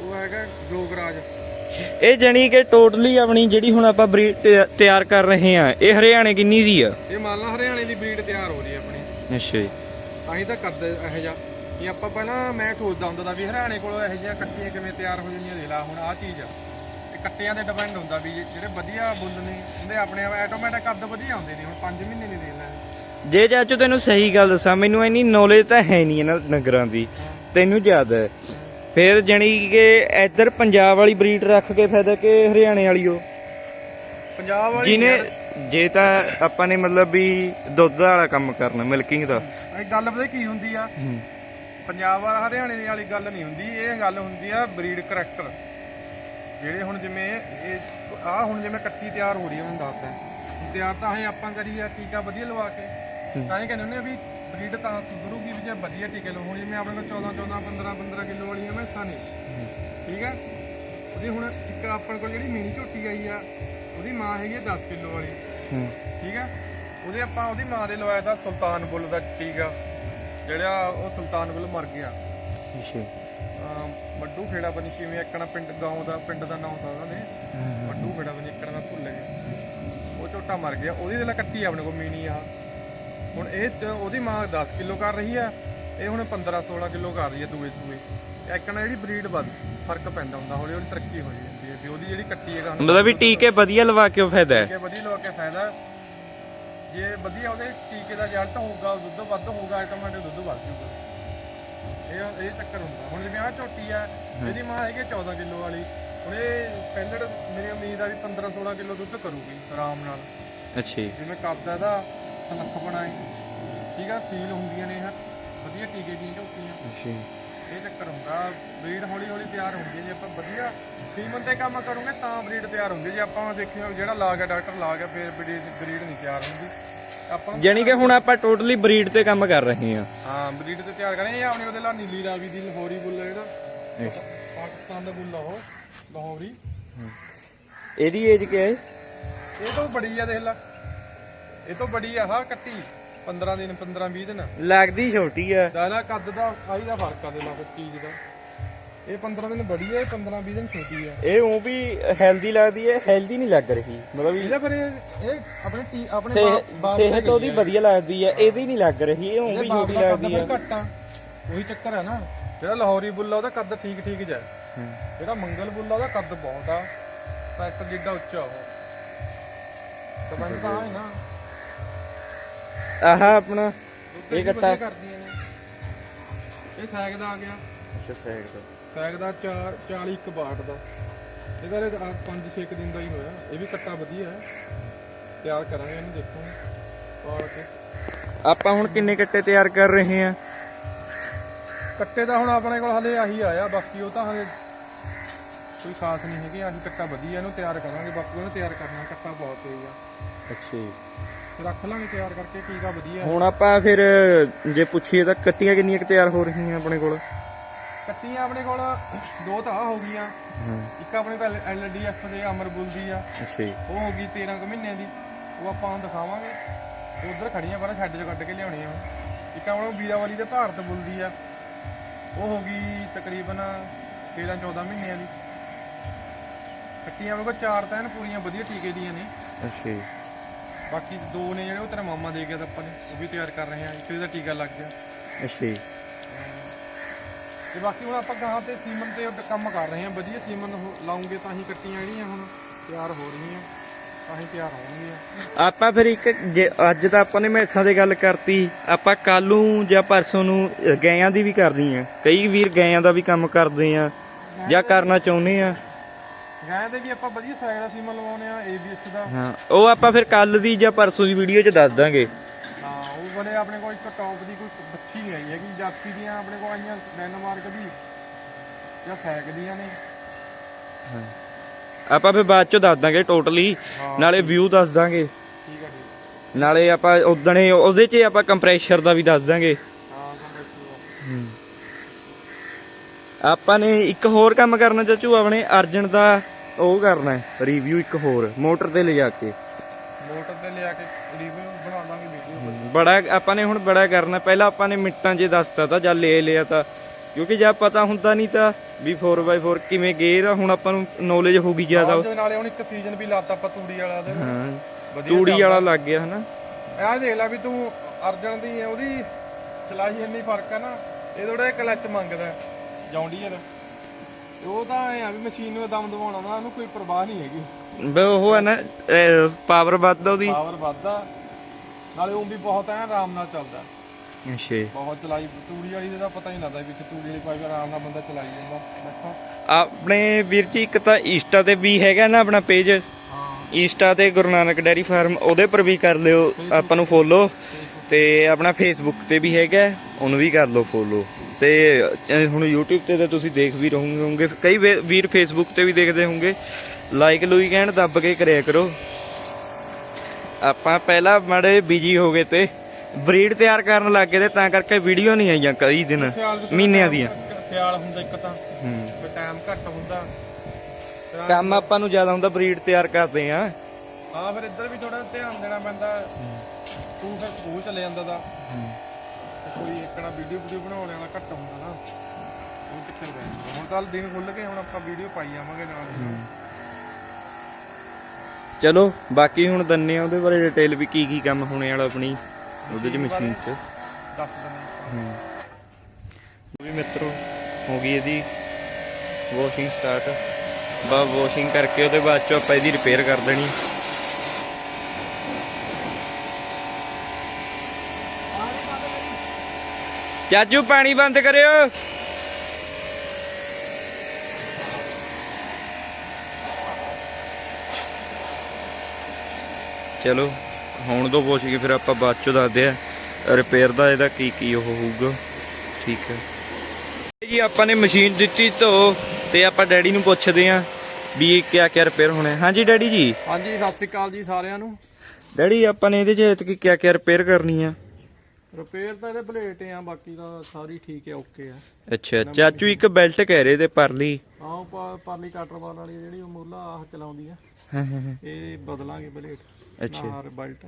ਉਹ ਹੈਗਾ ਜੋਗਰਾਜ। ਇਹ ਜਣੀ ਕਿ ਟੋਟਲੀ ਆਪਣੀ ਜਿਹੜੀ ਹੁਣ ਆਪਾਂ ਬਰੀਡ ਤਿਆਰ ਕਰ ਰਹੇ ਆ ਇਹ ਹਰਿਆਣੇ ਕਿੰਨੀ ਦੀ ਆ? ਇਹ ਮੰਨ ਲਾ ਹਰਿਆਣੇ ਦੀ ਬਰੀਡ ਤਿਆਰ ਹੋ ਰਹੀ ਹੈ ਆਪਣੀ। ਅੱਛਾ ਜੀ। ਤਾਂ ਹੀ ਤਾਂ ਕਰਦੇ ਇਹੋ ਜਿਹਾ। ਕਿ ਆਪਾਂ ਪਹਿਲਾਂ ਮੈਂ ਸੋਚਦਾ ਹੁੰਦਾ ਤਾਂ ਵੀ ਹਰਿਆਣੇ ਕੋਲ ਇਹੋ ਜਿਹੀਆਂ ਕੱਟੀਆਂ ਕਿਵੇਂ ਤਿਆਰ ਹੋ ਜਾਂਦੀਆਂ ਦੇ ਲਾ ਹੁਣ ਆਹ ਚੀਜ਼ ਆ। ਇਹ ਕੱਟਿਆਂ ਤੇ ਡਿਪੈਂਡ ਹੁੰਦਾ ਵੀ ਜਿਹੜੇ ਵਧੀਆ ਬੁੱਲ ਨੇ ਉਹਦੇ ਆਪਣੇ ਆਟੋਮੈਟਿਕ ਕੱਦ ਵਧੀਆ ਆਉਂਦੇ ਨੇ ਹੁਣ 5 ਮਹੀਨੇ ਨਹੀਂ ਦੇ ਜੇ ਚਾਚੂ ਤੈਨੂੰ ਸਹੀ ਗੱਲ ਦੱਸਾਂ ਮੈਨੂੰ ਇੰਨੀ ਨੌਲੇਜ ਤਾਂ ਹੈ ਨਹੀਂ ਇਹਨਾਂ ਨਗਰਾਂ ਦੀ। ਤੈਨੂੰ ਜ਼ਿਆਦਾ ਹੈ। ਫਿਰ ਜਣੀ ਕਿ ਇੱਧਰ ਪੰਜਾਬ ਵਾਲੀ ਬਰੀਡ ਰੱਖ ਕੇ ਫਾਇਦਾ ਕਿ ਹਰਿਆਣੇ ਵਾਲੀ ਉਹ? ਪੰਜਾਬ ਵਾਲੀ ਜਿਹਨੇ ਜੇ ਤਾਂ ਆਪਾਂ ਨੇ ਮਤਲਬ ਵੀ ਦੁੱਧ ਵਾਲਾ ਕੰਮ ਕਰਨਾ ਮਿਲਕਿੰਗ ਦਾ। ਇਹ ਗੱਲ ਪਤਾ ਕੀ ਹੁੰਦੀ ਆ? ਪੰਜਾਬ ਵਾਲਾ ਹਰਿਆਣੇ ਵਾਲੀ ਗੱਲ ਨਹੀਂ ਹੁੰਦੀ। ਇਹ ਗੱਲ ਹੁੰਦੀ ਆ ਬਰੀਡ ਕਰੈਕਟਰ ਜਿਹੜੇ ਹੁਣ ਜਿਵੇਂ ਇਹ ਆ ਹੁਣ ਜਿਵੇਂ ਕੱਟੀ ਤਿਆਰ ਹੋ ਰਹੀ ਹੈ ਦੱਸਦਾ। ਤਿਆਰ ਤਾਂ ਹੈ ਆਪਾਂ ਕਰੀ ਆ ਟੀਕਾ ਵਧੀਆ ਲਵਾ ਕੇ। ਤਾਂ ਹੀ ਕਹਿੰਦੇ ਹੁੰਦੇ ਆ ਵੀ ਬਰੀਡ ਤਾਂ ਸੁਧਰੂਗੀ ਵੀ ਜੇ ਵਧੀਆ ਟੀਕੇ ਲਓ। ਹੁਣ ਜਿਵੇਂ ਆਪਣੇ ਕੋਲ 14 14 15 15 ਕਿਲੋ ਵਾਲੀਆਂ ਮੈਸਾਂ ਨੇ। ਠੀਕ ਆ ਉਹਦੀ ਹੁਣ ਇੱਕ ਆਪਣੇ ਕੋਲ ਜਿਹੜੀ ਮਿਨੀ ਝੋਟੀ ਆਈ ਆ ਉਹਦੀ ਮਾਂ ਹੈਗੀ ਆ 10 ਕਿਲੋ ਵਾਲੀ। ਠੀਕ ਆ ਉਹਦੇ ਆਪਾਂ ਉਹਦੀ ਮਾਂ ਦੇ ਲਵਾਇਆ ਤਾਂ ਸੁਲਤਾਨ ਬੁੱਲ ਦਾ ਟੀਕਾ। ਜਿਹੜਾ ਉਹ ਸੁਲਤਾਨ ਬੁੱਲ ਮਰ ਗਿਆ। ਅੱਛਾ। ਵੱਡੂ ਖੇੜਾ ਬਣੀ ਕਿਵੇਂ ਇੱਕਣਾ ਪਿੰਡ ਗਾਉਂ ਦਾ ਪਿੰਡ ਦਾ ਨਾਮ ਤਾਂ ਉਹਨਾਂ ਨੇ। ਵੱਡੂ ਖੇੜਾ ਬਣੀ ਇੱਕਣਾ ਦਾ ਭੁੱਲ ਗਏ ਉਹ ਝੋਟਾ ਮਰ ਗਿਆ। ਉਹਦੀ ਜਿਹੜਾ ਕੱਟੀ ਆਪਣੇ ਕੋਲ ਮੀਨੀ ਆ। ਹੁਣ ਇਹ ਚ- ਉਹਦੀ ਮਾਂ 10 ਕਿਲੋ ਕਰ ਰਹੀ ਆ ਇਹ ਹੁਣ 15 16 ਕਿਲੋ ਕਰ ਰਹੀ ਆ ਦੂਏ ਸੂਏ। ਇੱਕਣਾ ਜਿਹੜੀ ਬਰੀਡ ਵੱਧ ਫ਼ਰਕ ਪੈਂਦਾ ਹੁੰਦਾ ਹੌਲੀ ਹੌਲੀ ਤਰੱਕੀ ਹੋ ਜਾਂਦੀ ਹੈ। ਵੀ ਉਹਦੀ ਜਿਹੜੀ ਕੱਟੀ ਹੈਗਾ ਮਤਲਬ ਵੀ ਟੀਕੇ ਵਧੀਆ ਲਵਾ ਕੇ ਉਹ ਫਾਇਦਾ ਹੈ। ਟੀਕੇ ਵਧੀਆ ਲਵਾ ਕੇ ਫਾਇਦਾ। ਜੇ ਵਧੀਆ ਉਹਦੇ ਟੀਕੇ ਦਾ ਰਿਜ਼ਲਟ ਹੋਊਗਾ ਦੁੱਧ ਵੱਧ ਹੋਊਗਾ ਆਟੋਮੈਟਿਕ ਦੁੱਧ ਵੱਧ ਜਾਊਗਾ। ਇਹ ਇਹ ਚੱਕਰ ਹੁੰਦਾ। ਹੁਣ ਜਿਵੇਂ ਆ ਝੋਟੀ ਆ ਇਹਦੀ ਮਾਂ ਹੈਗੀ 14 ਕਿਲੋ ਵਾਲੀ। ਹੁਣ ਇਹ ਪਹਿਲੜ ਮੇਰੀ ਉਮੀਦ ਆ ਵੀ 15 16 ਕਿਲੋ ਦੁੱਧ ਕਰੂਗੀ ਆਰਾਮ ਨਾਲ। ਅੱਛਾ ਜੀ। ਜਿਵੇਂ ਕੱਦ ਇਹਦਾ ਸਨੱਖ ਬਣਾਏ ਠੀਕ ਆ ਸੀਲ ਹੁੰਦੀਆਂ ਨੇ ਇਹ। ਵਧੀਆ ਟੀਕੇ ਦੀ ਝੋਟੀਆਂ ਅੱਛਾ। ਇਹ ਚੱਕਰ ਹੁੰਦਾ ਬਰੀਡ ਹੌਲੀ ਹੌਲੀ ਤਿਆਰ ਹੁੰਦੀ ਹੈ। ਜੇ ਆਪਾਂ ਵਧੀਆ ਸੀਮਨ ਤੇ ਕੰਮ ਕਰੂਗੇ ਤਾਂ ਬਰੀਡ ਤਿਆਰ ਹੁੰਦੀ ਜੇ ਆਪਾਂ ਦੇਖਿਓ ਜਿਹੜਾ ਲਾ ਗਿਆ ਡਾਕਟਰ ਲਾ ਗਿਆ ਫਿਰ ਬਰੀਡ ਨਹੀਂ ਤਿਆਰ ਹੁੰਦੀ। ਆਪਾਂ ਨੂੰ- ਜਾਣੀ ਕਿ ਹੁਣ ਆਪਾਂ ਟੋਟਲੀ ਬਰੀਡ ਤੇ ਕੰਮ ਕਰ ਰਹੇ ਹਾਂ। ਹਾਂ ਬਰੀਡ ਤੇ ਤਿਆਰ ਕਰੇ ਇਹ ਆਪਣੇ ਉਹਦੇ ਲਾ ਨੀਲੀ ਰਾਵੀ ਦੀ ਲਾਹੌਰੀ ਬੁੱਲ ਜਿਹੜਾ। ਪਾਕਿਸਤਾਨ ਦਾ ਬੁੱਲ ਉਹ ਲਾਹੌਰੀ। ਇਹਦੀ ਏਜ ਕੀ ਹੈ? ਇਹ ਤੋਂ ਬੜੀ ਆ ਦੇਖ ਲੈ। ਇਹ ਤੋਂ ਬੜੀ ਆ ਹਾਂ ਕੱਟੀ। 15 ਦਿਨ 15 20 ਦਿਨ। ਲੱਗਦੀ ਛੋਟੀ ਆ। ਦਾਦਾ ਕੱਦ ਦਾ ਆਈ ਦਾ ਫ਼ਰਕ ਆ ਦੇ ਲਾ ਚੀਜ਼ ਦਾ। ਇਹ 15 ਦਿਨ ਬੜੀ ਆ ਇਹ 15 20 ਦਿਨ ਛੋਟੀ ਆ। ਇਹ ਉਹ ਵੀ ਹੈਲਦੀ ਲੱਗਦੀ ਹੈ ਹੈਲਦੀ ਨਹੀਂ ਲੱਗ ਰਹੀ। ਮਤਲਬ ਇਹਦਾ ਫਿਰ ਇਹ ਇਹ ਆਪਣੇ ਟੀ ਆਪਣੇ ਸਿਹਤ ਉਹਦੀ ਵਧੀਆ ਲੱਗਦੀ ਹੈ ਇਹਦੀ ਨਹੀਂ ਲੱਗ ਰਹੀ ਇਹ ਉਹ ਵੀ ਛੋਟੀ ਲੱਗਦੀ ਹੈ ਘੱਟ ਆ ਉਹੀ ਚੱਕਰ ਹੈ ਨਾ। ਜਿਹੜਾ ਲਾਹੌਰੀ ਬੁੱਲਾ ਉਹਦਾ ਕੱਦ ਠੀਕ ਠੀਕ ਹੂੰ। ਜਿਹੜਾ ਮੰਗਲ ਬੁੱਲਾ ਉਹਦਾ ਕੱਦ ਬਹੁਤ ਆ। ਟਰੈਕਟਰ ਜਿੱਡਾ ਉੱਚਾ ਉਹ। ਤਾਂ ਬੰਦ ਹੈ ਨਾ। ਆਹ ਆਪਣਾ ਇਹ ਕੱਟਾ ਵਧੀਆ ਕਰਦੀਆਂ ਨੇ। ਇਹ ਸੈਗ ਦਾ ਆ ਗਿਆ। ਅੱਛਾ ਸਾਈਡ ਤੋਂ ਸੈਗ ਦਾ 4 40 ਇੱਕ ਬਾਟ ਦਾ। ਇਹਦਾ 5 6 ਦਿਨ ਦਾ ਹੀ ਹੋਇਆ। ਇਹ ਵੀ ਕੱਟਾ ਵਧੀਆ ਹੈ। ਤਿਆਰ ਕਰਾਂਗੇ ਇਹਨੂੰ ਦੇਖੋ। ਪਾਲ ਕੇ। ਆਪਾਂ ਹੁਣ ਕਿੰਨੇ ਕੱਟੇ ਤਿਆਰ ਕਰ ਰਹੇ ਹਾਂ? ਕੱਟੇ ਦਾ ਹੁਣ ਆਪਣੇ ਕੋਲ ਹਲੇ ਆਹੀ ਆਇਆ ਬਾਕੀ ਉਹ ਤਾਂ ਹਲੇ ਕੋਈ ਖਾਸ ਨਹੀਂ ਹੈਗੀ ਆਹੀ ਕੱਟਾ ਵਧੀਆ ਇਹਨੂੰ ਤਿਆਰ ਕਰਾਂਗੇ ਬਾਕੀ ਉਹਨੂੰ ਤਿਆਰ ਕਰਨਾ ਕੱਟਾ ਬਹੁਤ ਤੇਜ਼ ਆ। ਅੱਛਾ ਜੀ। ਰੱਖ ਲਾਂਗੇ ਤਿਆਰ ਕਰਕੇ ਟੀਕਾ ਵਧੀਆ। ਹੁਣ ਆਪਾਂ ਫਿਰ ਜੇ ਪੁੱਛੀਏ ਤਾਂ ਕੱਟੀਆਂ ਕਿੰਨੀਆਂ ਕੁ ਤਿਆਰ ਹੋ ਰਹੀਆਂ ਆਪਣੇ ਕੋਲ? ਕੱਟੀਆਂ ਆਪਣੇ ਕੋਲ ਦੋ ਤਾਂ ਆਹ ਹੋ ਗਈਆਂ। ਇੱਕ ਆਪਣੇ ਕੋਲ ਐਲਡੀਐਫ ਦੇ ਅਮਰਬੁਲ ਦੀ ਆ। ਅੱਛਾ ਜੀ। ਉਹ ਹੋ ਗਈ 13 ਕੁ ਮਹੀਨੇ ਦੀ। ਉਹ ਆਪਾਂ ਨੂੰ ਦਿਖਾਵਾਂਗੇ। ਉਧਰ ਖੜੀਆਂ ਪਰ ਛੱਡ ਚ ਕੱਢ ਕੇ ਲਿਆਉਣੀ ਆ। ਇੱਕ ਆਪਣਾ ਵੀਰਾਵਾਲੀ ਦੇ ਭਾਰਤ ਬੁਲਦੀ ਆ। ਉਹ ਹੋ ਗਈ ਤਕਰੀਬਨ 13 14 ਮਹੀਨਿਆਂ ਦੀ। ਕੱਟੀਆਂ ਮੇਰੇ ਕੋਲ ਚਾਰ ਤਾਂ ਐਨ ਪੂਰੀਆਂ ਵਧੀਆ ਟੀਕੇ ਦੀਆਂ ਨੇ। ਅੱਛਾ ਜੀ। ਬਾਕੀ ਦੋ ਨੇ ਜਿਹੜੇ ਉਹ ਤੇਰਾ ਮਾਮਾ ਦੇ ਗਿਆ ਤਾਂ ਆਪਾਂ ਨੇ ਉਹ ਵੀ ਤਿਆਰ ਕਰ ਰਹੇ ਆ ਇੱਕ ਇਹਦਾ ਟੀਕਾ ਲੱਗ ਗਿਆ। ਅੱਛਾ ਜੀ। ਤੇ ਬਾਕੀ ਹੁਣ ਆਪਾਂ ਗਾਹਾਂ ਤੇ ਸੀਮਨ ਤੇ ਕੰਮ ਕਰ ਰਹੇ ਆ ਵਧੀਆ ਸੀਮਨ ਲਾਉਂਗੇ ਤਾਂ ਹੀ ਕੱਟੀਆਂ ਜਿਹੜੀਆਂ ਹੁਣ ਤਿਆਰ ਹੋ ਰਹੀਆਂ ਤਾਂ ਹੀ ਤਿਆਰ ਹੋਣਗੀਆਂ। ਆਪਾਂ ਫਿਰ ਇੱਕ ਅੱਜ ਤਾਂ ਆਪਾਂ ਨੇ ਮੈਸਾਂ ਦੀ ਗੱਲ ਕਰਤੀ ਆਪਾਂ ਕੱਲ ਨੂੰ ਜਾਂ ਪਰਸੋਂ ਨੂੰ ਗਾਇਆਂ ਦੀ ਵੀ ਕਰਨੀ ਆ ਕਈ ਵੀਰ ਗਾਇਆਂ ਦਾ ਵੀ ਕੰਮ ਕਰਦੇ ਆ ਜਾਂ ਕਰਨਾ ਚਾਹੁੰਦੇ ਆ ਗਾਂ ਦੇ ਵੀ ਆਪਾਂ ਵਧੀਆ ਸਾਈਡ ਦਾ ਸੀਮਨ ਲਵਾਉਣੇ ਆ ਏਬੀਐਸ ਦਾ। ਹਾਂ ਉਹ ਆਪਾਂ ਫਿਰ ਕੱਲ ਦੀ ਜਾਂ ਪਰਸੋਂ ਦੀ ਵੀਡੀਓ 'ਚ ਦੱਸ ਦਾਂਗੇ। ਹਾਂ ਉਹ ਬੜੇ ਆਪਣੇ ਕੋਲ ਇੱਕ ਟੌਪ ਦੀ ਕੋਈ ਬੱਚੀ ਨਹੀਂ ਆਈ ਹੈਗੀ ਜਾਪੀ ਦੀਆਂ ਆਪਣੇ ਕੋਲ ਆਈਆਂ ਡੈਨਮਾਰਕ ਦੀ ਜਾਂ ਫੈਕ ਦੀਆਂ ਨੇ। ਆਪਾਂ ਫਿਰ ਬਾਅਦ 'ਚ ਦੱਸ ਦਾਂਗੇ ਟੋਟਲੀ ਹਾਂ। ਨਾਲੇ ਵਿਊ ਦੱਸ ਦਾਂਗੇ। ਠੀਕ ਠੀਕ ਨਾਲੇ ਆਪਾਂ ਉਦਣੇ ਉਹਦੇ 'ਚ ਆਪਾਂ ਕੰਪਰੈਸ਼ਰ ਦਾ ਵੀ ਦੱਸ ਦਾਂਗੇ ਹਾਂ ਕੰਪੈਕਟ ਆਪਾਂ ਨੇ ਇੱਕ ਹੋਰ ਕੰਮ ਕਰਨਾ ਚਾਚੂ ਆਪਣੇ ਅਰਜਨ ਦਾ ਉਹ ਕਰਨਾ ਹੈ ਰਿਵਿਊ ਇੱਕ ਹੋਰ ਮੋਟਰ ਤੇ ਲਿਜਾ ਕੇ। ਮੋਟਰ ਤੇ ਲਿਆ ਕੇ ਰਿਵਿਊ ਬਣਾ ਦਾਂਗੇ ਵੀਡੀਓ ਬੜਾ ਆਪਾਂ ਨੇ ਹੁਣ ਬੜਾ ਕਰਨਾ ਪਹਿਲਾਂ ਆਪਾਂ ਨੇ ਮਿੰਟਾਂ 'ਚ ਦੱਸਤਾ ਤਾਂ ਜਾਂ ਲੈ ਲਿਆ ਤਾਂ। ਕਿਉਂਕਿ ਜੇ ਪਤਾ ਹੁੰਦਾ ਨਹੀਂ ਤਾਂ ਵੀ 4x4 ਕਿਵੇਂ ਗੇਅਰ ਆ ਹੁਣ ਆਪਾਂ ਨੂੰ ਨੌਲੇਜ ਹੋ ਗਈ ਜ਼ਿਆਦਾ। ਦੇ ਨਾਲੇ ਹੁਣ ਇੱਕ ਸੀਜ਼ਨ ਵੀ ਲਾਤਾ ਆਪਾਂ ਤੂੜੀ ਵਾਲਾ ਦੇ। ਹਾਂ ਵਧੀਆ ਤੂੜੀ ਵਾਲਾ ਲੱਗ ਗਿਆ ਹਨਾ? ਆਹ ਦੇਖ ਲੈ ਵੀ ਤੂੰ ਅਰਜਨ ਦੀ ਉਹਦੀ ਚਲਾਈ ਇੰਨੀ ਫ਼ਰਕ ਆ ਨਾ ਇਹ ਥੋੜਾ ਕਲਚ ਮੰਗਦਾ ਜੌਂਡੀਅਰ ਉਹ ਤਾਂ ਐ ਆ ਵੀ ਮਸ਼ੀਨ ਨੂੰ ਦਮ ਦਵਾਉਣਾ ਨਾ ਉਹਨੂੰ ਕੋਈ ਪਰਵਾਹ ਨਹੀਂ ਹੈਗੀ। ਬਈ ਉਹ ਹੈ ਨਾ ਪਾਵਰ ਵੱਧਦਾ ਉਹਦੀ। ਪਾਵਰ ਵੱਧਦਾ। ਨਾਲੇ ਉਹ ਵੀ ਬਹੁਤ ਐ ਆਰਾਮ ਨਾਲ ਚੱਲਦਾ। ਅੱਛਾ। ਬਹੁਤ ਚਲਾਈ ਤੂੜੀ ਵਾਲੀ ਦਾ ਪਤਾ ਹੀ ਨਹੀਂ ਲੱਗਦਾ ਵਿੱਚ ਤੂੜੀ ਵਾਲੀ ਪਾਈ ਆਰਾਮ ਨਾਲ ਬੰਦਾ ਚਲਾਈ ਜਾਂਦਾ। ਦੇਖੋ। ਆਪਣੇ ਵੀਰ ਜੀ ਇੱਕ ਤਾਂ ਇੰਸਟਾ ਤੇ ਵੀ ਹੈਗਾ ਨਾ ਆਪਣਾ ਪੇਜ ਹਾਂ। ਇੰਸਟਾ ਤੇ ਗੁਰੂ ਨਾਨਕ ਡੈਰੀ ਫਾਰਮ ਉਹਦੇ ਪਰ ਵੀ ਕਰ ਲਿਓ ਆਪਾਂ ਨੂੰ ਫੋਲੋ ਤੇ। ਆਪਣਾ ਫੇਸਬੁੱਕ ਤੇ ਵੀ ਹੈਗਾ ਉਹਨੂੰ ਵੀ ਕਰ ਲਓ ਫੋਲੋ ਤੇ ਹੁਣ YouTube ਤੇ ਤਾਂ ਤੁਸੀਂ ਦੇਖ ਵੀ ਰਹੋਗੇ ਹੋਗੇ ਕਈ ਵੀਰ ਫੇਸਬੁੱਕ ਤੇ ਵੀ ਦੇਖਦੇ ਹੋਗੇ ਲਾਈਕ ਲੂਈ ਕਹਿਣ ਦੱਬ ਕੇ ਕਰਿਆ ਕਰੋ। ਆਪਾਂ ਪਹਿਲਾਂ ਮਾੜੇ ਬਿਜ਼ੀ ਹੋ ਗਏ ਤੇ ਬਰੀਡ ਤਿਆਰ ਕਰਨ ਲੱਗ ਗਏ ਤੇ ਤਾਂ ਕਰਕੇ ਵੀਡੀਓ ਨਹੀਂ ਆਈਆਂ ਕਈ ਦਿਨ ਮਹੀਨਿਆਂ ਦੀਆਂ। ਸਿਆਲ ਹੁੰਦਾ ਇੱਕ ਤਾਂ। ਹੂੰ। ਟਾਈਮ ਘੱਟ ਹੁੰਦਾ। ਕੰਮ ਆਪਾਂ ਨੂੰ ਜ਼ਿਆਦਾ ਹੁੰਦਾ ਬਰੀਡ ਤਿਆਰ ਕਰਦੇ ਆ। ਹਾਂ ਫਿਰ ਇੱਧਰ ਵੀ ਥੋੜਾ ਧਿਆਨ ਦੇਣਾ ਪੈਂਦਾ। ਤੂੰ ਫਿਰ ਸਕੂਲ ਚਲੇ ਜਾਂਦਾ ਦਾ। ਕੋਈ ਇੱਕਣਾ ਵੀਡੀਓ ਵੀਡੀਓ ਬਣਾਉਣ ਵਾਲਾ ਘੱਟ ਹੁੰਦਾ ਨਾ। ਉਹ ਕਿੱਥੇ ਜਾਂਦਾ। ਹੁਣ ਕੱਲ ਦਿਨ ਖੁੱਲ ਕੇ ਹੁਣ ਆਪਾਂ ਵੀਡੀਓ ਪਾਈ ਜਾਵਾਂਗੇ ਨਾਲ ਦੀ ਨਾਲ। ਚਲੋ ਬਾਕੀ ਹੁਣ ਦੰਨੇ ਆ ਉਹਦੇ ਬਾਰੇ ਡਿਟੇਲ ਵੀ ਕੀ ਕੀ ਕੰਮ ਹੋਣੇ ਵਾਲਾ ਆਪਣੀ ਉਹਦੇ ਚ ਮਸ਼ੀਨ 'ਚ। ਦੱਸ ਦਿੰਦੇ ਉਹ ਵੀ ਮਿੱਤਰੋ ਹੋ ਗਈ ਇਹਦੀ ਵਾਸ਼ਿੰਗ ਸਟਾਰਟ ਬਾ ਵਾਸ਼ਿੰਗ ਕਰਕੇ ਉਹਦੇ ਬਾਅਦ ਚ ਆਪਾਂ ਇਹਦੀ ਰਿਪੇਅਰ ਕਰ ਦੇਣੀ। ਚਾਚੂ ਪਾਣੀ ਬੰਦ ਕਰਿਓ। ਚਲੋ ਹੁਣ ਤੋਂ ਪੁੱਛ ਕੇ ਫਿਰ ਆਪਾਂ ਬਾਅਦ ਚੋਂ ਦੱਸਦੇ ਆ ਰਿਪੇਅਰ ਦਾ ਇਹਦਾ ਕੀ ਕੀ ਉਹ ਹੋਊਗਾ। ਠੀਕ ਹੈ। ਜੀ ਆਪਾਂ ਨੇ ਮਸ਼ੀਨ ਦਿੱਤੀ ਧੋ ਤੇ ਆਪਾਂ ਡੈਡੀ ਨੂੰ ਪੁੱਛਦੇ ਆਂ ਵੀ ਕਿਆ ਕਿਆ ਰਿਪੇਅਰ ਹੋਣਾ ਹਾਂਜੀ ਡੈਡੀ ਜੀ। ਹਾਂਜੀ ਸਤਿ ਸ੍ਰੀ ਅਕਾਲ ਜੀ ਸਾਰਿਆਂ ਨੂੰ। ਡੈਡੀ ਆਪਾਂ ਨੇ ਇਹਦੇ ਚ ਐਤਕੀ ਕਿਆ ਕਿਆ ਰਿਪੇਅਰ ਕਰਨੀ ਆ? ਰਿਪੇਅਰ ਤਾਂ ਇਹਦੇ ਬਲੇਟ ਆ ਬਾਕੀ ਤਾਂ ਸਾਰੀ ਠੀਕ ਹੈ ਓਕੇ ਆ ਅੱਛਾ ਚਾਚੂ ਇੱਕ ਬੈਲਟ ਕਹਿ ਰਹੇ ਤੇ ਪਰਲੀ। ਆਹ ਪ- ਪਰਲੀ ਕਾਟਰਵਾਲ ਵਾਲੀ ਜਿਹੜੀ ਉਹ ਮੋਲਾ ਆਹ ਚਲਾਉਂਦੀ ਆ ਹਾਂ ਹਾਂ ਹਾਂ। ਇਹ ਬਦਲਾਂਗੇ ਬਲੇਟ ਅੱਛਾ। ਨਾਰ ਬਲਟ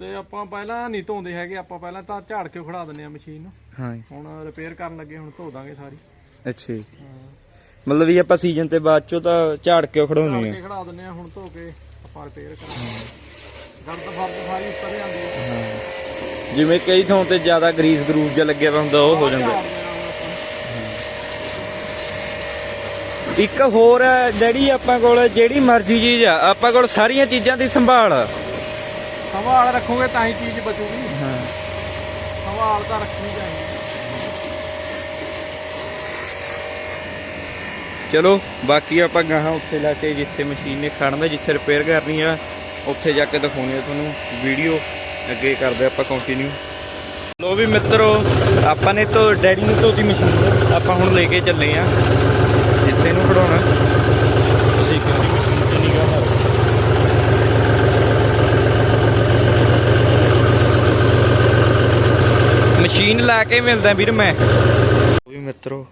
ਤੇ ਆਪਾਂ ਪਹਿਲਾਂ ਨਹੀਂ ਧੋਂਦੇ ਹੈਗੇ ਆਪਾਂ ਪਹਿਲਾਂ ਤਾਂ ਝਾੜ ਕੇ ਖੜਾ ਦਿੰਦੇ ਆ ਮਸ਼ੀਨ ਨੂੰ। ਹਾਂ। ਹੁਣ ਰਿਪੇਅਰ ਕਰਨ ਲੱਗੇ ਹੁਣ ਧੋ ਦਾਂਗੇ ਸਾਰੀ। ਅੱਛਾ ਜੀ। ਮਤਲਬ ਵੀ ਆਪਾਂ ਸੀਜ਼ਨ ਤੇ ਬਾਅਦ ਚੋਂ ਤਾਂ ਝਾੜ ਕੇ ਖੜਾਉਣੀ ਆ ਕੇ ਖੜਾ ਦਿੰਦੇ ਆ ਹੁਣ ਧੋ ਕੇ ਆਪਾਂ ਰਿਪੇਅਰ ਕਰਾਂਗੇ। ਗਰਦ ਫਰਦ ਸਾਰੀ ਉਤਰ ਜਾਂਦੀ ਹੈ। ਜਿਵੇਂ ਕਈ ਥਾਂ ਤੇ ਜ਼ਿਆਦਾ ਗਰੀਸ ਗਰੂਸ ਜਿਹਾ ਲੱਗਿਆ ਵਾ ਹੁੰਦਾ ਉਹ ਹੋ ਜਾਂਦਾ। ਇੱਕ ਹੋਰ ਹੈ ਡੈਡੀ ਆਪਾਂ ਕੋਲ ਜਿਹੜੀ ਮਰਜ਼ੀ ਚੀਜ਼ ਆ ਆਪਾਂ ਕੋਲ ਸਾਰੀਆਂ ਚੀਜ਼ਾਂ ਦੀ ਸੰਭਾਲ। ਆ। ਸੰਭਾਲ ਰੱਖੋਗੇ ਤਾਂ ਹੀ ਚੀਜ਼ ਬਚੂਗੀ। ਸੰਭਾਲ ਤਾਂ ਰੱਖਣੀ ਚਾਹੀਦੀ ਚਲੋ ਬਾਕੀ ਆਪਾਂ ਗਾਹਾਂ ਉੱਥੇ ਲਾ ਕੇ ਜਿੱਥੇ ਮਸ਼ੀਨ ਨੇ ਖੜਨਾ ਜਿੱਥੇ ਰਿਪੇਅਰ ਕਰਨੀ ਆ ਉੱਥੇ ਜਾ ਕੇ ਦਿਖਾਉਣੀ ਆ ਤੁਹਾਨੂੰ ਵੀਡੀਓ। ਅੱਗੇ ਕਰਦੇ ਆਪਾਂ ਕੰਟੀਨਿਊ ਲੋ ਵੀ ਮਿੱਤਰੋ ਆਪਾਂ ਨੇ ਤੋਂ ਡੈਡੀ ਨੂੰ ਧੋਤੀ ਮਸ਼ੀਨ। ਆਪਾਂ ਹੁਣ ਲੈ ਕੇ ਚੱਲੇ ਆ। ਜਿੱਥੇ ਨੂੰ ਖੜਾਉਣਾ। ਤੁਸੀਂ ਕਿਉਂ ਨਹੀਂ ਮਸ਼ੀਨ ਤੇ ਨਿਗਾਹ ਮਾਰੋ ਮਸ਼ੀਨ ਲਾ ਕੇ ਮਿਲਦਾ ਵੀਰ ਮੈਂ। ਵੀ ਮਿੱਤਰੋ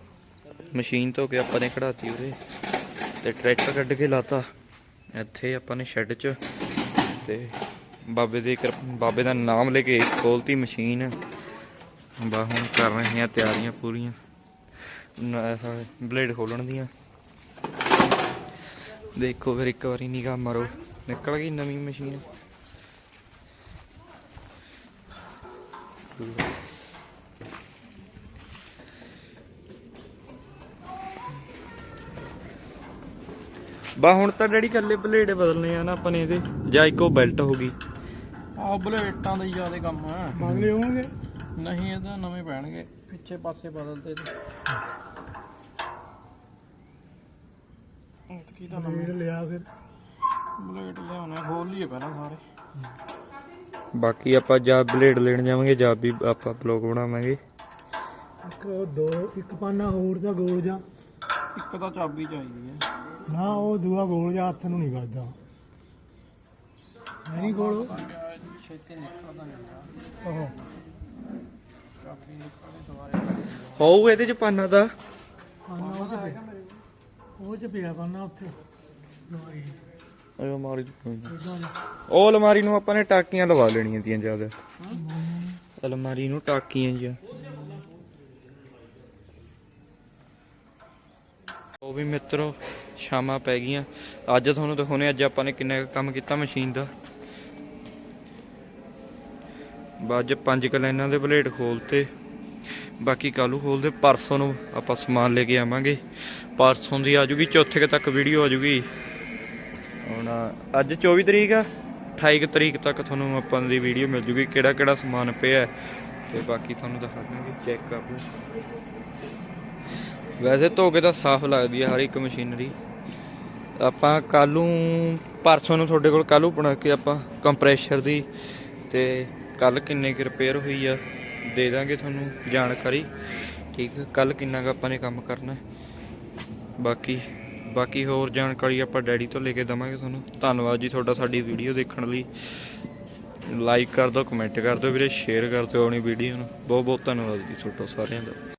ਮਸ਼ੀਨ ਧੋ ਕੇ ਆਪਾਂ ਨੇ ਖੜਾਤੀ ਉਰੇ। ਤੇ ਟਰੈਕਟਰ ਕੱਢ ਕੇ ਲਾਤਾ। ਇੱਥੇ ਆਪਾਂ ਨੇ ਸ਼ੈੱਡ 'ਚ। ਤੇ ਬਾਬੇ ਦੇ ਬਾਬੇ ਦਾ ਨਾਮ ਲੈ ਕੇ ਖੋਲਤੀ ਮਸ਼ੀਨ ਬਾ ਹੁਣ ਕਰ ਰਹੇ ਹਾਂ ਤਿਆਰੀਆਂ ਪੂਰੀਆਂ। ਬਲੇਡ ਖੋਲਣ ਦੀਆਂ। ਦੇਖੋ ਫਿਰ ਇੱਕ ਵਾਰੀ ਨਿਗਾਹ ਮਾਰੋ, ਨਿਕਲ ਗਈ ਨਵੀਂ ਮਸ਼ੀਨ। ਬਾ ਹੁਣ ਤਾਂ ਡੈਡੀ ਕੱਲੇ ਬਲੇਡ ਬਦਲਨੇ ਆ ਨਾ ਆਪਾਂ ਨੇ ਇਹਦੇ ਜਾਂ ਇੱਕੋ ਬੈਲਟ ਹੋ ਗਈ। ਆਹ ਬਲੇਟਾਂ ਦਾ ਹੀ ਜ਼ਿਆਦਾ ਕੰਮ ਆ। ਮੰਗਲੇ ਹੋਣਗੇ? ਨਹੀਂ ਇਹਦਾ ਨਵੇਂ ਪੈਣਗੇ ਪਿੱਛੇ ਪਾਸੇ ਬਦਲਦੇ ਤੇ ਕੀ ਤਾਂ ਨਵੇਂ ਲਿਆ ਫਿਰ। ਬਲੇਟ ਲਿਆਉਣੇ ਖੋਲ ਲਈਏ ਪਹਿਲਾਂ ਸਾਰੇ। ਬਾਕੀ ਆਪਾਂ ਜਾਂ ਬਲੇਡ ਲੈਣ ਜਾਵਾਂਗੇ ਜਾਂ ਵੀ ਆਪਾਂ ਬਲੌਗ ਬਣਾਵਾਂਗੇ। ਇੱਕ ਉਹ ਦੋ ਇੱਕ ਪਾਨਾ ਹੋਰ ਦਾ ਗੋਲ ਜਾ। ਇੱਕ ਤਾਂ ਚਾਬੀ ਚਾਹੀਦੀ ਹੈ। ਨਾ ਉਹ ਦੂਆ ਗੋਲ ਜਾ ਹੱਥ ਨੂੰ ਨਹੀਂ ਵੱਜਦਾ ਹੈ ਨਹੀਂ ਗੋਲ? ਛੇਤੀ ਨਿਕਲਦਾ ਨਹੀਂ ਉਹ ਦੁਬਾਰੇ ਹੋਊ ਇਹਦੇ ਚ ਪਾਨਾ ਦਾ ਪਾਨਾ ਉਹ ਚ ਪਿਆ। ਉਹ ਚ ਪਿਆ ਪਾਨਾ ਉੱਥੇ। ਲੋਈ ਅਲਮਾਰੀ ਚ ਦਾ। ਉਹ ਅਲਮਾਰੀ ਨੂੰ ਆਪਾਂ ਨੇ ਟਾਕੀਆਂ ਲਵਾ ਲੈਣੀਆਂ ਤੀਆਂ ਜ਼ਿਆਦਾ। ਅਲਮਾਰੀ ਨੂੰ ਟਾਕੀਆਂ ਜੀ ਉਹ ਵੀ ਮਿੱਤਰੋ ਸ਼ਾਮਾਂ ਪੈ ਗਈਆਂ। ਅੱਜ ਤੁਹਾਨੂੰ ਦਿਖਾਉਣੇ ਅੱਜ ਆਪਾਂ ਨੇ ਕਿੰਨਾ ਕੁ ਕੰਮ ਕੀਤਾ ਮਸ਼ੀਨ ਦਾ। ਬਾਜ ਪੰਜ ਕਲੈਨਾਂ ਦੇ ਬਲੇਡ ਖੋਲਤੇ। ਬਾਕੀ ਕੱਲੂ ਖੋਲਦੇ, ਪਰਸੋਂ ਨੂੰ ਆਪਾਂ ਸਮਾਨ ਲੈ ਕੇ ਆਵਾਂਗੇ। ਪਰਸੋਂ ਦੀ ਆਜੂਗੀ ਚੌਥੇ ਕੁ ਤੱਕ ਵੀਡੀਓ ਆਜੂਗੀ ਹੁਣ ਅੱਜ 24 ਤਰੀਕ ਆ 28 ਕੁ ਤਰੀਕ ਤੱਕ ਤੁਹਾਨੂੰ ਆਪਾਂ ਦੀ ਵੀਡੀਓ ਮਿਲ ਜੂਗੀ, ਕਿਹੜਾ ਕਿਹੜਾ ਸਮਾਨ ਪਿਆ। ਹੈ ਤੇ ਬਾਕੀ ਤੁਹਾਨੂੰ ਦਿਖਾ ਦਾਂਗੇ ਚੈੱਕ ਕਰ ਲਓ ਵੈਸੇ ਧੋ ਕੇ ਤਾਂ ਸਾਫ਼ ਲੱਗਦੀ ਹੈ ਹਰ ਇੱਕ ਮਸ਼ੀਨਰੀ। ਆਪਾਂ ਕੱਲ ਨੂੰ, ਪਰਸੋਂ ਨੂੰ ਤੁਹਾਡੇ ਕੋਲ ਕੱਲ ਨੂੰ ਬਣਾ ਕੇ ਆਪਾਂ ਕੰਪਰੈਸ਼ਰ ਦੀ ਤੇ ਕੱਲ ਕਿੰਨੇ ਕੁ ਰਿਪੇਅਰ ਹੋਈ ਆ, ਦੇ ਦਾਂਗੇ ਤੁਹਾਨੂੰ ਜਾਣਕਾਰੀ। ਠੀਕ ਹੈ ਕੱਲ ਕਿੰਨਾ ਕੁ ਆਪਾਂ ਨੇ ਕੰਮ ਕਰਨਾ ਬਾਕੀ ਬਾਕੀ ਹੋਰ ਜਾਣਕਾਰੀ ਆਪਾਂ ਡੈਡੀ ਤੋਂ ਲੈ ਕੇ ਦਵਾਂਗੇ ਤੁਹਾਨੂੰ। ਧੰਨਵਾਦ ਜੀ ਤੁਹਾਡਾ ਸਾਡੀ ਵੀਡੀਓ ਦੇਖਣ ਲਈ। ਲਾਈਕ ਕਰ ਦਿਓ ਕਮੈਂਟ ਕਰ ਦਿਓ ਵੀਰੇ ਸ਼ੇਅਰ ਕਰ ਦਿਓ ਆਪਣੀ ਵੀਡੀਓ ਨੂੰ। ਬਹੁਤ ਬਹੁਤ ਧੰਨਵਾਦ ਜੀ ਤੁਹਾਡਾ ਸਾਰਿਆਂ ਦਾ।